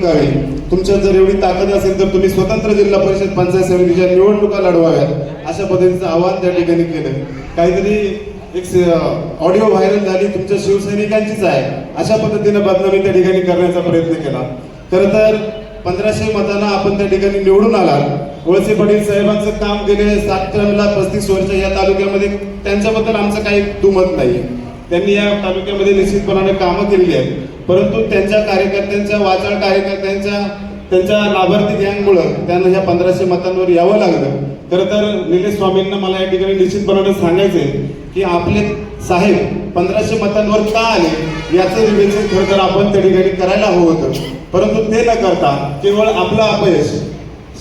पत्करावी तुमच्यात जर एवढी ताकद असेल तर तुम्ही स्वतंत्र जिल्हा परिषद पंचायत समितीच्या निवडणुका लढवाव्यात. अशा पद्धतीचं आवाहन त्या ठिकाणी केलं काहीतरी एक ऑडिओ व्हायरल झाली तुमच्या शिवसैनिकांचीच आहे. अशा पद्धतीनं बदनामी त्या ठिकाणी करण्याचा प्रयत्न केला. खर तर पंधराशे मतांना आपण त्या ठिकाणी निवडून आला वळसे पाटील साहेबांचं काम गेले सात टर्मला पस्तीस वर्ष या तालुक्यामध्ये त्यांच्याबद्दल आमचं काही दुमत नाही त्यांनी या तालुक्यामध्ये निश्चितपणाने कामं केलेली आहेत. परंतु त्यांच्या कार्यकर्त्यांच्या वाचाळ कार्यकर्त्यांच्या त्यांच्या लाभार्थी गँगमुळं त्यांना ह्या पंधराशे मतांवर यावं लागलं. खरं तर निलेश स्वामींना मला या ठिकाणी निश्चितपणाने सांगायचंय की आपले साहेब पंधराशे मतांवर का आले याचं विवेचन खरं तर आपण त्या ठिकाणी करायला हवं होतं. परंतु ते न करता केवळ आपलं अपयश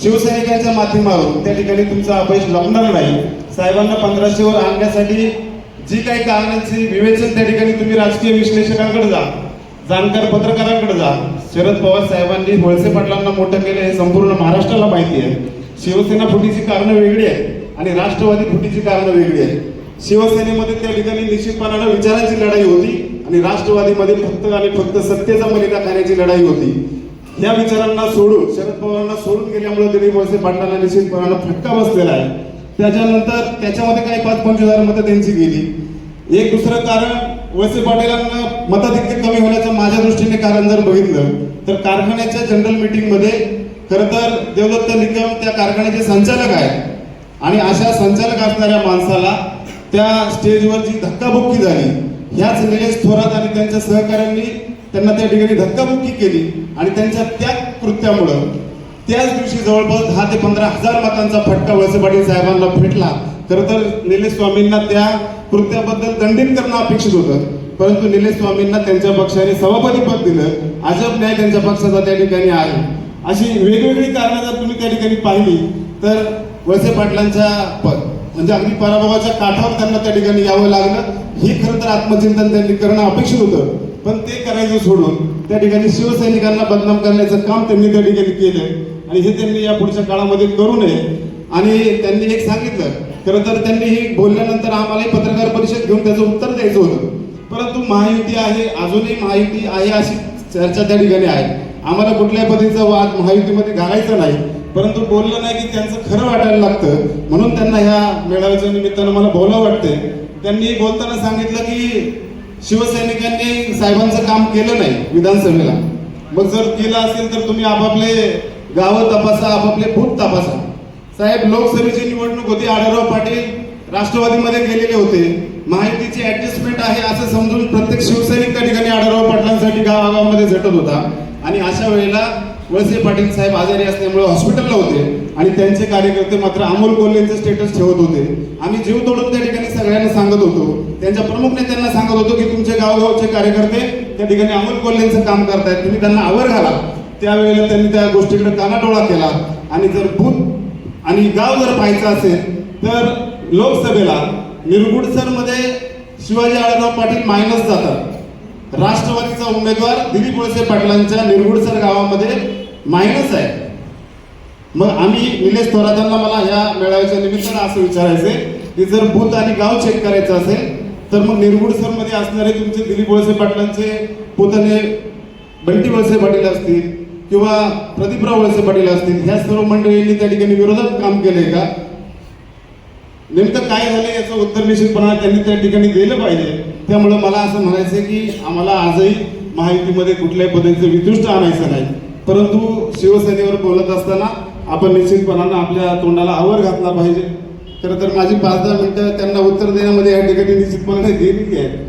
शिवसैनिकांच्या माध्यमावरून त्या ठिकाणी तुमचं अपयश लपणार नाही. साहेबांना पंधराशेवर आणण्यासाठी जी काही कारणांची विवेचन त्या ठिकाणी तुम्ही राजकीय विश्लेषकांकडे जा जाणकार पत्रकारांकडे जा. शरद पवार साहेबांनी वळसे पाटलांना मोठं केलं हे संपूर्ण महाराष्ट्राला माहिती आहे. शिवसेना फुटीची कारणं वेगळी आहेत आणि राष्ट्रवादी फुटीची कारणं वेगळी आहेत. शिवसेनेमध्ये त्या ठिकाणी निश्चितपणानं विचारांची लढाई होती आणि राष्ट्रवादीमध्ये फक्त आणि फक्त सत्तेचा मलिदा खाण्याची लढाई होती. या विचारांना सोडून शरद पवारांना सोडून गेल्यामुळे त्यांनी वळसे पाटलांना निश्चितपणानं फटका बसलेला आहे. त्याच्यानंतर त्याच्यामध्ये काही पाच पंचवीस हजार मतं त्यांची गेली. एक दुसरं कारण वळसे पाटीलांना मताधिक्य कमी होण्याचं माझ्या दृष्टीने कारण जर बघितलं तर कारखान्याच्या जनरल मिटिंगमध्ये खरं तर देवदत्त निकम त्या कारखान्याचे संचालक आहेत. आणि अशा संचालक असणाऱ्या माणसाला त्या स्टेजवर जी धक्काबुक्की झाली ह्याच निलेश थोरात आणि त्यांच्या सहकाऱ्यांनी त्यांना त्या ठिकाणी धक्काबुक्की केली. आणि त्यांच्या त्या कृत्यामुळं त्याच दिवशी जवळपास दहा ते पंधरा हजार मतांचा फटका वळसे पाटील साहेबांना भेटला. खरं तर निलेश स्वामींना त्या कृत्याबद्दल दंडित करणं अपेक्षित होतं. परंतु निलेश स्वामींना त्यांच्या पक्षाने सभापती पद दिलं. अजब न्याय त्यांच्या पक्षाचा त्या ठिकाणी आहे. अशी वेगवेगळी कारणं जर तुम्ही त्या ठिकाणी पाहिली तर वळसे पाटलांच्या पद म्हणजे अगदी पराभवाच्या काठावर त्यांना त्या ठिकाणी यावं लागलं. हे खरं तर आत्मचिंतन त्यांनी करणं अपेक्षित होतं. पण ते करायचं सोडून त्या ठिकाणी शिवसैनिकांना बदनाम करण्याचं काम त्यांनी त्या ठिकाणी केलं आणि हे त्यांनी या पुढच्या काळामध्ये करू नये. आणि त्यांनी एक सांगितलं खरं तर त्यांनी हे बोलल्यानंतर आम्हालाही पत्रकार परिषद घेऊन त्याचं उत्तर द्यायचं होतं. परंतु महायुती आहे अजूनही महायुती आहे अशी चर्चा त्या ठिकाणी आहे. आम्हाला कुठल्याही पद्धतीचा वाद महायुतीमध्ये घालायचा नाही. परंतु बोललं नाही की त्यांचं खरं वाटायला लागतं. म्हणून त्यांना ह्या मेळाव्याच्या निमित्तानं मला बोलावं वाटतंय. त्यांनी बोलताना सांगितलं की शिवसैनिकांनी साहेबांचं काम केलं नाही विधानसभेला. मग जर केलं असेल तर तुम्ही आपापले गावं तपासा आपापले बूथ तपासा. साहेब लोकसभेची निवडणूक होती आढळराव पाटील राष्ट्रवादीमध्ये गेलेले होते. माहितीची ऍडजस्टमेंट आहे असं समजून प्रत्येक शिवसैनिक त्या ठिकाणी आढळराव पाटलांसाठी गावागावामध्ये झटत होता. आणि अशा वेळेला वळसे पाटील साहेब आजारी असल्यामुळे हॉस्पिटलला होते आणि त्यांचे कार्यकर्ते मात्र अमोल कोल्हेंचे स्टेटस ठेवत होते. आम्ही जीव तोडून त्या ठिकाणी सगळ्यांना सांगत होतो. त्यांच्या प्रमुख नेत्यांना सांगत होतो की तुमचे गावगावचे कार्यकर्ते त्या ठिकाणी अमोल कोल्हेंचं काम करतायत. तुम्ही त्यांना आवर घाला. त्यावेळेला त्यांनी त्या गोष्टीकडे कानाडोळा केला. आणि जर बूथ आणि गाव जर पाहायचं असेल तर लोकसभेला निरगुडसरमध्ये शिवाजी आढळराव पाटील मायनस जातात. राष्ट्रवादीचा उमेदवार दिलीप वळसे पाटलांच्या निरगुडसर गावामध्ये मायनस आहे. मग आम्ही निलेश थोरातांना मला ह्या मेळाव्याच्या निमित्तानं असं विचारायचंय की जर बूथ आणि गाव चेक करायचं असेल तर मग निरगुडसरमध्ये असणारे तुमचे दिलीप वळसे पाटलांचे पुतणे बंटी वळसे पाटील असतील किंवा प्रदीपराव वळसे पाटील असतील ह्या सर्व मंडळींनी त्या ठिकाणी विरोधात काम केले का? नेमकं काय झालं याचं उत्तर निश्चितपणा त्यांनी त्या ठिकाणी दिलं पाहिजे. त्यामुळं मला असं म्हणायचं की आम्हाला आजही माहितीमध्ये कुठल्याही पद्धतीचं विदृष्ट आणायचं नाही. परंतु शिवसेनेवर बोलत असताना आपण निश्चितपणानं आपल्या तोंडाला आवर घातला पाहिजे. खरं तर माझी पाच दहा मिनटं त्यांना उत्तर देण्यामध्ये या ठिकाणी निश्चितपणाने दिलेली आहेत